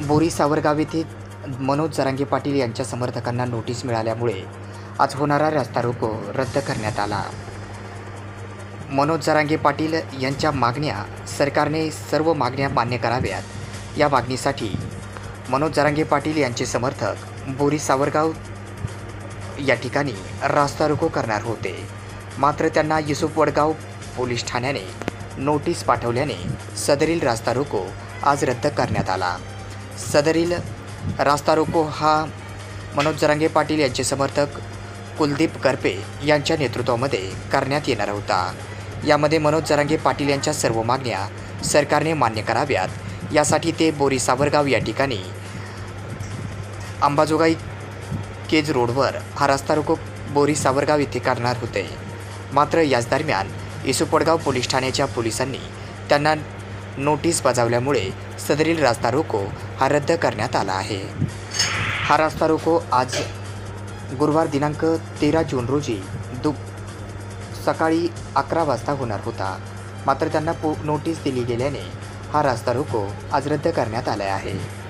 बोरी सावरगाव येथे मनोज जरांगे पाटील यांच्या समर्थकांना नोटीस मिळाल्यामुळे आज होणारा रस्ता रोको रद्द करण्यात आला. मनोज जरांगे पाटील यांच्या मागण्या सरकारने सर्व मागण्या मान्य कराव्यात. या मागणीसाठी मनोज जरांगे पाटील यांचे समर्थक बोरी सावरगाव या ठिकाणी रास्ता रोको करणार होते. मात्र त्यांना युसुफ वडगाव पोलीस ठाण्याने नोटीस पाठवल्याने सदरील रास्ता रोको आज रद्द करण्यात आला. सदरील रास्ता रोको हा मनोज जरांगे पाटील यांचे समर्थक कुलदीप करपे यांच्या नेतृत्वामध्ये करण्यात येणार होता. यामध्ये मनोज जरांगे पाटील यांच्या सर्व मागण्या सरकारने मान्य कराव्यात. यासाठी ते बोरी सावरगाव या ठिकाणी अंबाजोगाई केज रोडवर हा रस्ता रोको बोरी सावरगाव येथे करणार होते. मात्र याच दरम्यान इसुपडगाव पोलीस ठाण्याच्या पोलिसांनी त्यांना नोटीस बजावल्यामुळे सदरील रास्ता रोको हा रद्द करण्यात आला आहे. हा रास्ता रोको आज गुरुवार दिनांक तेरा जून रोजी दु सकाळी अकरा वाजता होणार होता. मात्र त्यांना पो नोटीस दिली गेल्याने हा रास्ता रोको आज रद्द करण्यात आला आहे.